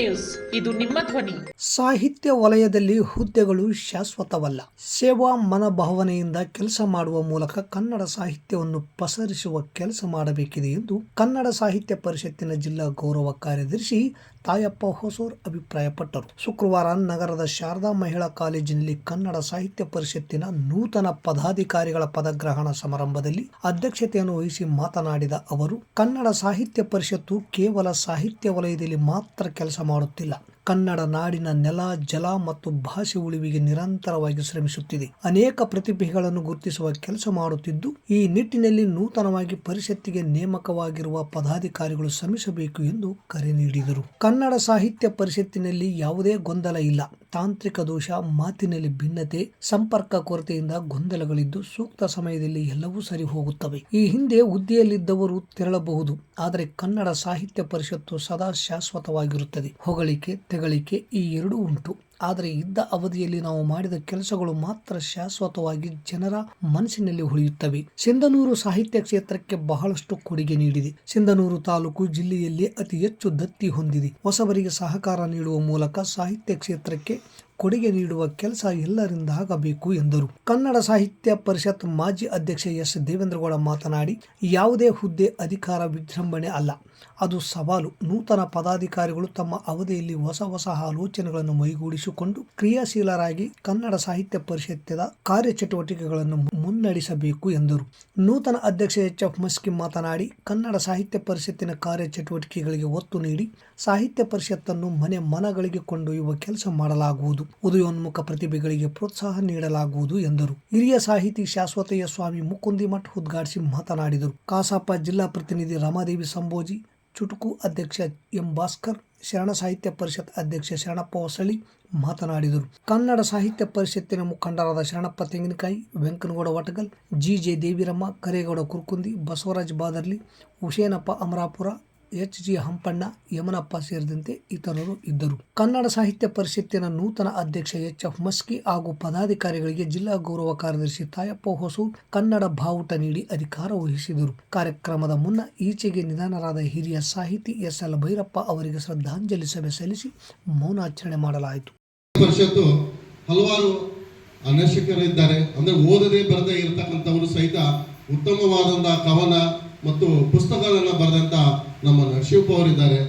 News. ಇದು ನಿಮ್ಮ ಧ್ವನಿ. ಸಾಹಿತ್ಯ ವಲಯದಲ್ಲಿ ಹುದ್ದೆಗಳು ಶಾಶ್ವತವಲ್ಲ. ಸೇವಾ ಮನೋಭಾವನೆಯಿಂದ ಕೆಲಸ ಮಾಡುವ ಮೂಲಕ ಕನ್ನಡ ಸಾಹಿತ್ಯವನ್ನು ಪಸರಿಸುವ ಕೆಲಸ ಮಾಡಬೇಕಿದೆ ಎಂದು ಕನ್ನಡ ಸಾಹಿತ್ಯ ಪರಿಷತ್ತಿನ ಜಿಲ್ಲಾ ಗೌರವ ಕಾರ್ಯದರ್ಶಿ ತಾಯಪ್ಪ ಹೊಸೂರ್ ಅಭಿಪ್ರಾಯಪಟ್ಟರು. ಶುಕ್ರವಾರ ನಗರದ ಶಾರದಾ ಮಹಿಳಾ ಕಾಲೇಜಿನಲ್ಲಿ ಕನ್ನಡ ಸಾಹಿತ್ಯ ಪರಿಷತ್ತಿನ ನೂತನ ಪದಾಧಿಕಾರಿಗಳ ಪದಗ್ರಹಣ ಸಮಾರಂಭದಲ್ಲಿ ಅಧ್ಯಕ್ಷತೆಯನ್ನು ವಹಿಸಿ ಮಾತನಾಡಿದ ಅವರು, ಕನ್ನಡ ಸಾಹಿತ್ಯ ಪರಿಷತ್ತು ಕೇವಲ ಸಾಹಿತ್ಯ ವಲಯದಲ್ಲಿ ಮಾತ್ರ ಕೆಲಸ ಮಾಡುತ್ತಿಲ್ಲ. ಕನ್ನಡ ನಾಡಿನ ನೆಲ, ಜಲ ಮತ್ತು ಭಾಷೆ ಉಳಿವಿಗೆ ನಿರಂತರವಾಗಿ ಶ್ರಮಿಸುತ್ತಿದೆ. ಅನೇಕ ಪ್ರತಿಭೆಗಳನ್ನು ಗುರುತಿಸುವ ಕೆಲಸ ಮಾಡುತ್ತಿದ್ದು, ಈ ನಿಟ್ಟಿನಲ್ಲಿ ನೂತನವಾಗಿ ಪರಿಷತ್ತಿಗೆ ನೇಮಕವಾಗಿರುವ ಪದಾಧಿಕಾರಿಗಳು ಶ್ರಮಿಸಬೇಕು ಎಂದು ಕರೆ ನೀಡಿದರು. ಕನ್ನಡ ಸಾಹಿತ್ಯ ಪರಿಷತ್ತಿನಲ್ಲಿ ಯಾವುದೇ ಗೊಂದಲ ಇಲ್ಲ. ತಾಂತ್ರಿಕ ದೋಷ, ಮಾತಿನಲ್ಲಿ ಭಿನ್ನತೆ, ಸಂಪರ್ಕ ಕೊರತೆಯಿಂದ ಗೊಂದಲಗಳಿದ್ದು ಸೂಕ್ತ ಸಮಯದಲ್ಲಿ ಎಲ್ಲವೂ ಸರಿ ಹೋಗುತ್ತವೆ. ಈ ಹಿಂದೆ ಹುದ್ದೆಯಲ್ಲಿದ್ದವರು ತೆರಳಬಹುದು, ಆದರೆ ಕನ್ನಡ ಸಾಹಿತ್ಯ ಪರಿಷತ್ತು ಸದಾ ಶಾಶ್ವತವಾಗಿರುತ್ತದೆ. ಹೊಗಳಿಕೆ, ತೆಗಳಿಕೆ ಈ ಎರಡೂ ಉಂಟು. ಆದರೆ ಇದ್ದ ಅವಧಿಯಲ್ಲಿ ನಾವು ಮಾಡಿದ ಕೆಲಸಗಳು ಮಾತ್ರ ಶಾಶ್ವತವಾಗಿ ಜನರ ಮನಸ್ಸಿನಲ್ಲಿ ಉಳಿಯುತ್ತವೆ. ಸಿಂಧನೂರು ಸಾಹಿತ್ಯ ಕ್ಷೇತ್ರಕ್ಕೆ ಬಹಳಷ್ಟು ಕೊಡುಗೆ ನೀಡಿದೆ. ಸಿಂಧನೂರು ತಾಲೂಕು ಜಿಲ್ಲೆಯಲ್ಲಿ ಅತಿ ಹೆಚ್ಚು ದತ್ತಿ ಹೊಂದಿದೆ. ಹೊಸಬರಿಗೆ ಸಹಕಾರ ನೀಡುವ ಮೂಲಕ ಸಾಹಿತ್ಯ ಕ್ಷೇತ್ರಕ್ಕೆ ಕೊಡುಗೆ ನೀಡುವ ಕೆಲಸ ಎಲ್ಲರಿಂದ ಆಗಬೇಕು ಎಂದರು. ಕನ್ನಡ ಸಾಹಿತ್ಯ ಪರಿಷತ್ ಮಾಜಿ ಅಧ್ಯಕ್ಷ ಎಸ್. ದೇವೇಂದ್ರಗೌಡ ಮಾತನಾಡಿ, ಯಾವುದೇ ಹುದ್ದೆ ಅಧಿಕಾರ ವಿಜೃಂಭಣೆ ಅಲ್ಲ. ಅದು ಸವಾಲು. ನೂತನ ಪದಾಧಿಕಾರಿಗಳು ತಮ್ಮ ಅವಧಿಯಲ್ಲಿ ಹೊಸ ಹೊಸ ಆಲೋಚನೆಗಳನ್ನು ಮೈಗೂಡಿಸಿಕೊಂಡು ಕ್ರಿಯಾಶೀಲರಾಗಿ ಕನ್ನಡ ಸಾಹಿತ್ಯ ಪರಿಷತ್ತಿನ ಕಾರ್ಯಚಟುವಟಿಕೆಗಳನ್ನು ಮುನ್ನಡೆಸಬೇಕು ಎಂದರು. ನೂತನ ಅಧ್ಯಕ್ಷ ಎಚ್. ಎಫ್. ಮಸ್ಕಿ ಮಾತನಾಡಿ, ಕನ್ನಡ ಸಾಹಿತ್ಯ ಪರಿಷತ್ತಿನ ಕಾರ್ಯಚಟುವಟಿಕೆಗಳಿಗೆ ಒತ್ತು ನೀಡಿ, ಸಾಹಿತ್ಯ ಪರಿಷತ್ತನ್ನು ಮನೆ ಮನಗಳಿಗೆ ಕೊಂಡೊಯ್ಯುವ ಕೆಲಸ ಮಾಡಲಾಗುವುದು. ಉದಯೋನ್ಮುಖ ಪ್ರತಿಭೆಗಳಿಗೆ ಪ್ರೋತ್ಸಾಹ ನೀಡಲಾಗುವುದು ಎಂದರು. ಹಿರಿಯ ಸಾಹಿತಿ ಶಾಶ್ವತಯ್ಯ ಸ್ವಾಮಿ ಮುಕುಂದಿಮಠ್ ಉದ್ಘಾಟಿಸಿ ಮಾತನಾಡಿದರು. ಕಾಸಾಪ ಜಿಲ್ಲಾ ಪ್ರತಿನಿಧಿ ರಮಾದೇವಿ ಸಂಬೋಜಿ ಚುಟುಕು ಅಧ್ಯಕ್ಷ ಎಂ ಭಾಸ್ಕರ್, ಶರಣ ಸಾಹಿತ್ಯ ಪರಿಷತ್ ಅಧ್ಯಕ್ಷ ಶರಣಪ್ಪ ಹೊಸಳಿ ಮಾತನಾಡಿದರು. ಕನ್ನಡ ಸಾಹಿತ್ಯ ಪರಿಷತ್ತಿನ ಮುಖಂಡರಾದ Sharanappa Tenginakayi, Venkanagouda Vatagal, G. J. Deviramma, Karegouda Kurkundi, Basavaraj Badarli Husenappa Amarapura H G Hampanna, Yamanappa ಸೇರಿದಂತೆ ಇತರರು ಇದ್ದರು. ಕನ್ನಡ ಸಾಹಿತ್ಯ ಪರಿಷತ್ತಿನ ನೂತನ ಅಧ್ಯಕ್ಷ ಎಚ್ ಎಫ್ ಮಸ್ಕಿ ಹಾಗೂ ಪದಾಧಿಕಾರಿಗಳಿಗೆ ಜಿಲ್ಲಾ ಗೌರವ ಕಾರ್ಯದರ್ಶಿ ತಾಯಪ್ಪ ಹೊಸು ಕನ್ನಡ ಬಾವುಟ ನೀಡಿ ಅಧಿಕಾರ ವಹಿಸಿದರು. ಕಾರ್ಯಕ್ರಮದ ಮುನ್ನ ಈಚೆಗೆ ನಿಧನರಾದ ಹಿರಿಯ ಸಾಹಿತಿ ಎಸ್ ಎಲ್ ಭೈರಪ್ಪ ಅವರಿಗೆ ಶ್ರದ್ಧಾಂಜಲಿ ಸಭೆ ಸಲ್ಲಿಸಿ ಮೌನಾಚರಣೆ ಮಾಡಲಾಯಿತು. ಪರಿಷತ್ತು ಹಲವಾರು ಅನಶಕರಿದ್ದಾರೆ ಅಂದ್ರೆ ಓದದೆ ಬರದೇ ಇರತಕ್ಕಂಥವರು ಸಹಿತ ಉತ್ತಮವಾದಂತಹ ಕವನ ಮತ್ತು ಪುಸ್ತಕಗಳನ್ನು ಬರೆದಂಥ ನಮ್ಮ ನರಸಿಂಹಪ್ಪ ಅವರಿದ್ದಾರೆ.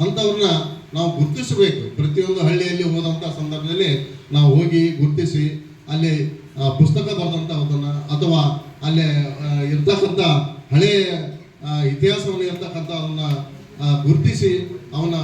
ಅಂಥವ್ರನ್ನ ನಾವು ಗುರುತಿಸಬೇಕು. ಪ್ರತಿಯೊಂದು ಹಳ್ಳಿಯಲ್ಲಿ ಹೋದಂಥ ಸಂದರ್ಭದಲ್ಲಿ ನಾವು ಹೋಗಿ ಗುರುತಿಸಿ ಅಲ್ಲಿ ಪುಸ್ತಕ ಬರೆದಂಥವನ್ನ ಅಥವಾ ಅಲ್ಲಿ ಇರ್ತಕ್ಕಂಥ ಹಳೆಯ ಇತಿಹಾಸವನ್ನು ಇರ್ತಕ್ಕಂಥವನ್ನ ಆ, ಗುರುತಿಸಿ ಅವನ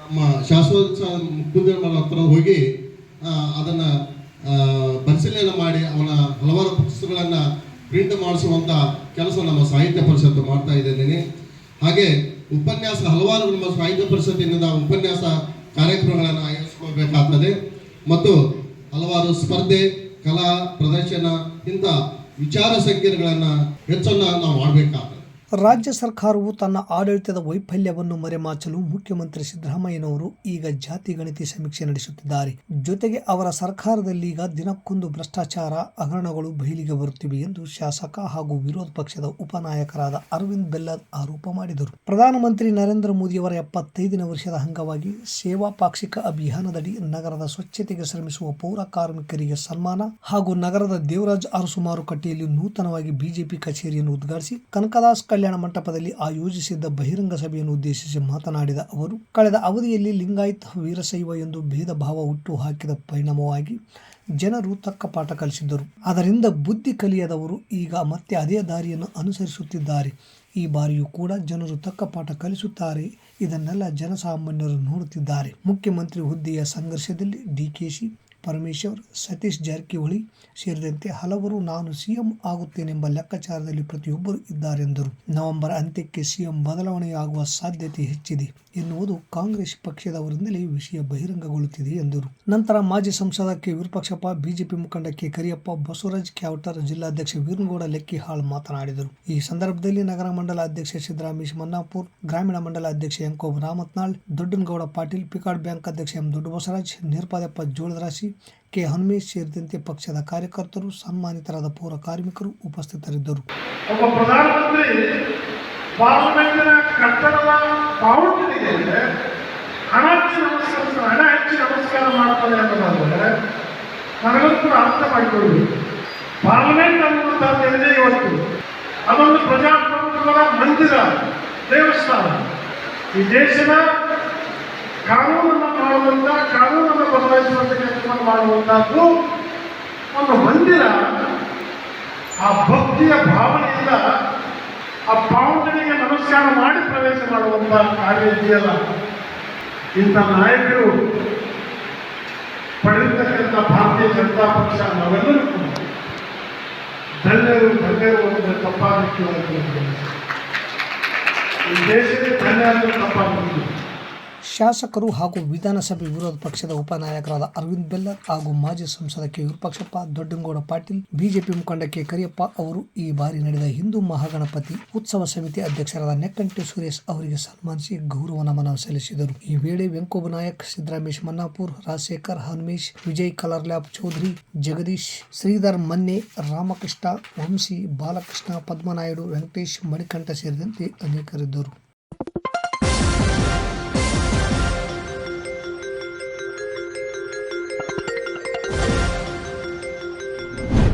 ನಮ್ಮ ಶಾಶ್ವತ ಮುಕ್ಕುಂದರ ಹತ್ರ ಹೋಗಿ ಅದನ್ನು ಪರಿಶೀಲನೆ ಮಾಡಿ ಅವನ ಹಲವಾರು ಪುಸ್ತಕಗಳನ್ನು ಪ್ರಿಂಟ್ ಮಾಡಿಸುವಂತ ಕೆಲಸ ನಮ್ಮ ಸಾಹಿತ್ಯ ಪರಿಷತ್ತು ಮಾಡ್ತಾ ಇದ್ದೇನೆ. ಹಾಗೆ ಉಪನ್ಯಾಸ ಹಲವಾರು ನಮ್ಮ ಸಾಹಿತ್ಯ ಪರಿಷತ್ತಿನಿಂದ ಉಪನ್ಯಾಸ ಕಾರ್ಯಕ್ರಮಗಳನ್ನು ಆಯೋಜಿಸ್ಕೋಬೇಕಾಗ್ತದೆ ಮತ್ತು ಹಲವಾರು ಸ್ಪರ್ಧೆ, ಕಲಾ, ಪ್ರದರ್ಶನ ಇಂಥ ವಿಚಾರ ಸಂಕಿರಣಗಳನ್ನು ಹೆಚ್ಚನ್ನು ನಾವು ಮಾಡಬೇಕಾಗ್ತದೆ. ರಾಜ್ಯ ಸರ್ಕಾರವು ತನ್ನ ಆಡಳಿತದ ವೈಫಲ್ಯವನ್ನು ಮರೆಮಾಚಲು ಮುಖ್ಯಮಂತ್ರಿ ಸಿದ್ದರಾಮಯ್ಯನವರು ಈಗ ಜಾತಿ ಗಣತಿ ಸಮೀಕ್ಷೆ ನಡೆಸುತ್ತಿದ್ದಾರೆ. ಜೊತೆಗೆ ಅವರ ಸರ್ಕಾರದಲ್ಲಿ ಈಗ ದಿನಕ್ಕೊಂದು ಭ್ರಷ್ಟಾಚಾರ ಹಗರಣಗಳು ಬಯಲಿಗೆ ಬರುತ್ತಿವೆ ಎಂದು ಶಾಸಕ ಹಾಗೂ ವಿರೋಧ ಪಕ್ಷದ ಉಪನಾಯಕರಾದ ಅರವಿಂದ್ ಬೆಲ್ಲದ್ ಆರೋಪ ಮಾಡಿದರು. ಪ್ರಧಾನಮಂತ್ರಿ ನರೇಂದ್ರ ಮೋದಿಯವರ ಎಪ್ಪತ್ತೈದನೇ ವರ್ಷದ ಅಂಗವಾಗಿ ಸೇವಾ ಪಾಕ್ಷಿಕ ಅಭಿಯಾನದಡಿ ನಗರದ ಸ್ವಚ್ಛತೆಗೆ ಶ್ರಮಿಸುವ ಪೌರ ಕಾರ್ಮಿಕರಿಗೆ ಸನ್ಮಾನ ಹಾಗೂ ನಗರದ ದೇವರಾಜ್ ಅರಸು ಮಾರುಕಟ್ಟೆಯಲ್ಲಿ ನೂತನವಾಗಿ ಬಿಜೆಪಿ ಕಚೇರಿಯನ್ನು ಉದ್ಘಾಟಿಸಿ ಕನಕದಾಸ್ ಕಲ್ಯಾಣ ಮಂಟಪದಲ್ಲಿ ಆಯೋಜಿಸಿದ್ದ ಬಹಿರಂಗ ಸಭೆಯನ್ನು ಉದ್ದೇಶಿಸಿ ಮಾತನಾಡಿದ ಅವರು, ಕಳೆದ ಅವಧಿಯಲ್ಲಿ ಲಿಂಗಾಯತ್ ವೀರಶೈವ ಎಂದು ಭೇದ ಭಾವ ಹುಟ್ಟು ಹಾಕಿದ ಪರಿಣಾಮವಾಗಿ ಜನರು ತಕ್ಕ ಪಾಠ ಕಲಿಸಿದ್ದರು. ಅದರಿಂದ ಬುದ್ಧಿ ಕಲಿಯದವರು ಈಗ ಮತ್ತೆ ಅದೇ ದಾರಿಯನ್ನು ಅನುಸರಿಸುತ್ತಿದ್ದಾರೆ. ಈ ಬಾರಿಯೂ ಕೂಡ ಜನರು ತಕ್ಕ ಪಾಠ ಕಲಿಸುತ್ತಾರೆ. ಇದನ್ನೆಲ್ಲ ಜನಸಾಮಾನ್ಯರು ನೋಡುತ್ತಿದ್ದಾರೆ. ಮುಖ್ಯಮಂತ್ರಿ ಹುದ್ದೆಯ ಸಂಘರ್ಷದಲ್ಲಿ ಡಿಕೆಶಿ ಪರಮೇಶ್ವರ್, ಸತೀಶ್ ಜಾರಕಿಹೊಳಿ ಸೇರಿದಂತೆ ಹಲವರು ನಾನು ಸಿಎಂ ಆಗುತ್ತೇನೆಂಬ ಲೆಕ್ಕಾಚಾರದಲ್ಲಿ ಪ್ರತಿಯೊಬ್ಬರು ಇದ್ದಾರೆಂದರು. ನವೆಂಬರ್ ಅಂತ್ಯಕ್ಕೆ ಸಿಎಂ ಬದಲಾವಣೆಯಾಗುವ ಸಾಧ್ಯತೆ ಹೆಚ್ಚಿದೆ ಎನ್ನುವುದು ಕಾಂಗ್ರೆಸ್ ಪಕ್ಷದವರಿಂದಲೇ ವಿಷಯ ಬಹಿರಂಗಗೊಳ್ಳುತ್ತಿದೆ ಎಂದರು. ನಂತರ ಮಾಜಿ ಸಂಸದ ಕೆ ವಿರೂಪಾಕ್ಷಪ್ಪ, ಬಿಜೆಪಿ ಮುಖಂಡ ಕೆ ಕರಿಯಪ್ಪ, ಬಸವರಾಜ್ ಕ್ಯಾವಟರ್, ಜಿಲ್ಲಾಧ್ಯಕ್ಷ ವೀರನಗೌಡ ಲೆಕ್ಕಿಹಾಳ್ ಮಾತನಾಡಿದರು. ಈ ಸಂದರ್ಭದಲ್ಲಿ ನಗರ ಮಂಡಲ ಅಧ್ಯಕ್ಷ ಸಿದ್ದರಾಮೇಶ್ ಮನ್ನಾಪುರ್, ಗ್ರಾಮೀಣ ಮಂಡಲ ಅಧ್ಯಕ್ಷ ಎಂಕೋಬ್ ರಾಮತ್ನಾಳ್, ದೊಡ್ಡನಗೌಡ ಪಾಟೀಲ್, ಪಿಕಾಡ್ ಬ್ಯಾಂಕ್ ಅಧ್ಯಕ್ಷ ಎಂ ದೊಡ್ಡ ಬಸವರಾಜ್ ನಿರ್ಪಾದಪ್ಪ ಜೋಳದರಾಶಿ ಕೆ. ಹನುಮೇಶ್ ಸೇರಿದಂತೆ ಪಕ್ಷದ ಕಾರ್ಯಕರ್ತರು, ಸನ್ಮಾನಿತರಾದ ಪೌರ ಕಾರ್ಮಿಕರು ಉಪಸ್ಥಿತರಿದ್ದರು. ಒಬ್ಬ ಪ್ರಧಾನಮಂತ್ರಿ ಪಾರ್ಲಿಮೆಂಟಿನ ಕಟ್ಟಡದ ಬಾವುಟನಿಗೆ ಹಣ ಹಣ ಹಚ್ಚಿ ನಮಸ್ಕಾರ ಮಾಡ್ತಾರೆ ಅನ್ನೋದಾದ್ರೆ ನನಗಂತೂ ಅರ್ಥ ಮಾಡಿಕೊಳ್ಳಿ ಪಾರ್ಲಿಮೆಂಟ್ ಅನ್ನುವಂಥದ್ದು ಏನಿದೆ ಇವತ್ತು. ಅದೊಂದು ಪ್ರಜಾಪ್ರಭುತ್ವದ ಮಂದಿರ ದೇವಸ್ಥಾನ. ಈ ದೇಶದ ಕಾನೂನನ್ನು ಮಾಡುವಂಥ ಕಾನೂನನ್ನು ಬದಲಾಯಿಸುವಂತ ಕೆಲಸವನ್ನು ಮಾಡುವಂತಹದ್ದು ಒಂದು ಮಂದಿರ. ಆ ಭಕ್ತಿಯ ಭಾವನೆಯಿಂದ ಆ ಪಾವಂಡನಿಗೆ ನಮಸ್ಕಾರ ಮಾಡಿ ಪ್ರವೇಶ ಮಾಡುವಂತ ಕಾರ್ಯ ಇದೆಯಲ್ಲ ಇಂಥ ನಾಯಕರು ಪಡೆದಿರ್ತಕ್ಕಂಥ ಭಾರತೀಯ ಜನತಾ ಪಕ್ಷ ನಾವೆಲ್ಲರೂ ಧನ್ಯರು ಧನ್ಯರು ಅಂದರೆ ತಪ್ಪಾಗಿತ್ತು ಈ ದೇಶದ ಧನ್ಯ ಅಂದರೆ ತಪ್ಪಾಗಲಿಕ್ಕೆ ಶಾಸಕರು ಹಾಗೂ ವಿಧಾನಸಭೆ ವಿರೋಧ ಪಕ್ಷದ ಉಪನಾಯಕರಾದ ಅರವಿಂದ್ ಬೆಲ್ಲರ್ ಹಾಗೂ ಮಾಜಿ ಸಂಸದ ಕೆ. ವಿರೂಪಾಕ್ಷಪ್ಪ, ದೊಡ್ಡಂಗೌಡ ಪಾಟೀಲ್, ಬಿಜೆಪಿ ಮುಖಂಡ ಕೆ. ಕರಿಯಪ್ಪ ಅವರು ಈ ಬಾರಿ ನಡೆದ ಹಿಂದೂ ಮಹಾಗಣಪತಿ ಉತ್ಸವ ಸಮಿತಿ ಅಧ್ಯಕ್ಷರಾದ ನೆಕ್ಕಂಟಿ ಸುರೇಶ್ ಅವರಿಗೆ ಸನ್ಮಾನಿಸಿ ಗೌರವ ನಮನ ಸಲ್ಲಿಸಿದರು. ಈ ವೇಳೆ ವೆಂಕೋಬ ನಾಯಕ್, ಸಿದ್ದರಾಮೇಶ್ ಮನ್ನಾಪುರ್, ರಾಜಶೇಖರ್ ಹನುಮೇಶ್, ವಿಜಯ್ ಕಲರ್ಲ್ಯಾಬ್ ಚೌಧರಿ, ಜಗದೀಶ್, ಶ್ರೀಧರ್ ಮನ್ನೆ, ರಾಮಕೃಷ್ಣ, ವಂಶಿ ಬಾಲಕೃಷ್ಣ, ಪದ್ಮನಾಯ್ಡು, ವೆಂಕಟೇಶ್ ಮಣಿಕಂಠ ಸೇರಿದಂತೆ ಅನೇಕರಿದ್ದರು.